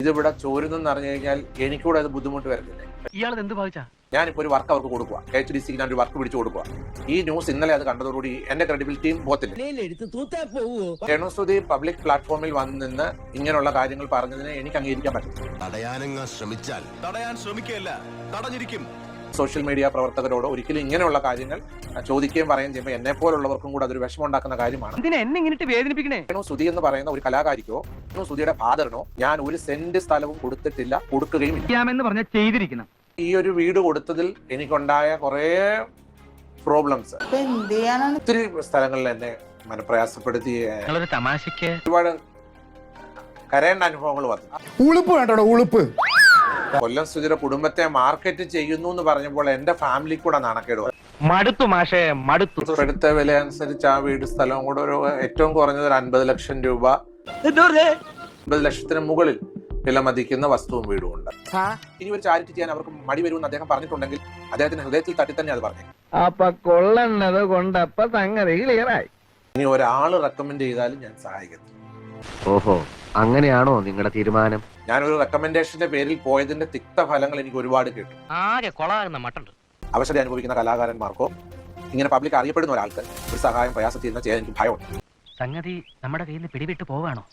ഇതിവിടെ ചോരുന്നെന്ന് അറിഞ്ഞു കഴിഞ്ഞാൽ എനിക്കൂടെ അത് ബുദ്ധിമുട്ട് വരുന്നില്ലേ ഇയാളത് എന്ത് ഭാവിച്ചാ? ഞാനിപ്പോൾ ഒരു വർക്ക് അവർക്ക് കൊടുക്കുക എച്ച് ഡി സിക്ക് ഞാൻ ഒരു വർക്ക് പിടിച്ചു കൊടുക്കുക ഈ ന്യൂസ് ഇന്നലെ അത് കണ്ടതോടുകൂടി എന്റെ ക്രെഡിബിലിറ്റിയും പോത്തില്ല രേണുസുതി പബ്ലിക് പ്ലാറ്റ്ഫോമിൽ വന്ന് നിന്ന് ഇങ്ങനെയുള്ള കാര്യങ്ങൾ പറഞ്ഞതിനെ എനിക്ക് അംഗീകരിക്കാൻ പറ്റും തടയാനങ്ങ് ശ്രമിച്ചാൽ തടയാൻ ശ്രമിക്കുകയല്ല തടഞ്ഞിരിക്കും. സോഷ്യൽ മീഡിയ പ്രവർത്തകരോട് ഒരിക്കലും ഇങ്ങനെയുള്ള കാര്യങ്ങൾ ചോദിക്കുകയും പറയുകയും ചെയ്യുമ്പോൾ എന്നെ പോലുള്ളവർക്കും കൂടെ അതൊരു വിഷമം ഉണ്ടാക്കുന്ന കാര്യമാണ്. എന്തിനാ എന്നെ ഇങ്ങനെ വേദനിപ്പിക്കണേ? രേണു സുധി എന്ന് പറയുന്ന ഒരു കലാകാരിക്കോ സുധിയുടെ ഫാദറിനോ ഞാൻ ഒരു സെന്റ് സ്ഥലവും കൊടുത്തിട്ടില്ല കൊടുക്കുകയും ഇല്ല പറഞ്ഞ ചെയ്തിരിക്കണം. ഈ ഒരു വീട് കൊടുത്തതിൽ എനിക്കുണ്ടായ കുറേ പ്രോബ്ലംസ് ഒത്തിരി സ്ഥലങ്ങളിൽ എന്നെ മനപ്രയാസപ്പെടുത്തി തമാശക്ക്. ഒരുപാട് കരയേണ്ട അനുഭവങ്ങൾ വന്നു. ഉളുപ്പ് വേണ്ടോ ഉളുപ്പ്. കൊല്ലം സുധിയുടെ കുടുംബത്തെ മാർക്കറ്റ് ചെയ്യുന്നു എന്ന് പറഞ്ഞപ്പോൾ എന്റെ ഫാമിലി കൂടെ നാണക്കേട് മടുത്തു മാഷേ മടുത്തു. എടുത്ത വില അനുസരിച്ച് ആ വീട് സ്ഥലവും കൂടെ ഒരു ഏറ്റവും കുറഞ്ഞത് ഒരു അൻപത് ലക്ഷം രൂപ ലക്ഷത്തിന് മുകളിൽ വില മതിക്കുന്ന വസ്തുവും വീടും ഉണ്ട്. ഇനി ഒരു ചാരിറ്റി ചെയ്യാൻ അവർക്ക് മടി വരുമെന്ന് അദ്ദേഹം പറഞ്ഞിട്ടുണ്ടെങ്കിൽ അദ്ദേഹത്തിന്റെ ഹൃദയത്തിൽ തട്ടി തന്നെ അത് പറഞ്ഞു. അപ്പൊ കൊള്ളണത് കൊണ്ടപ്പ സംഗതി ക്ലിയറായി ഇനി ഒരാൾ റെക്കമെൻഡ് ചെയ്താലും ഞാൻ സഹായിക്കുന്നു ഓഹോ അങ്ങനെയാണോ നിങ്ങളുടെ തീരുമാനം? ഞാൻ ഒരു റെക്കമെൻഡേഷന്റെ പേരിൽ പോയതിന്റെ തിക്തഫലങ്ങൾ എനിക്ക് ഒരുപാട് കേട്ടു. ആകെ കൊളാകുന്ന മട്ടുണ്ട് അവശത അനുഭവിക്കുന്ന കലാകാരന്മാർക്കോ? ഇങ്ങനെ പബ്ലിക് അറിയപ്പെടുന്ന ഒരാൾക്ക് ഒരു സഹായം പ്രയാസത്തിൽ നിന്ന് ചെയ്യാൻ എനിക്ക് ഭയമുണ്ട്. സംഗതി നമ്മുടെ കയ്യിൽ നിന്ന് പിടിവിട്ട് പോവാണോ?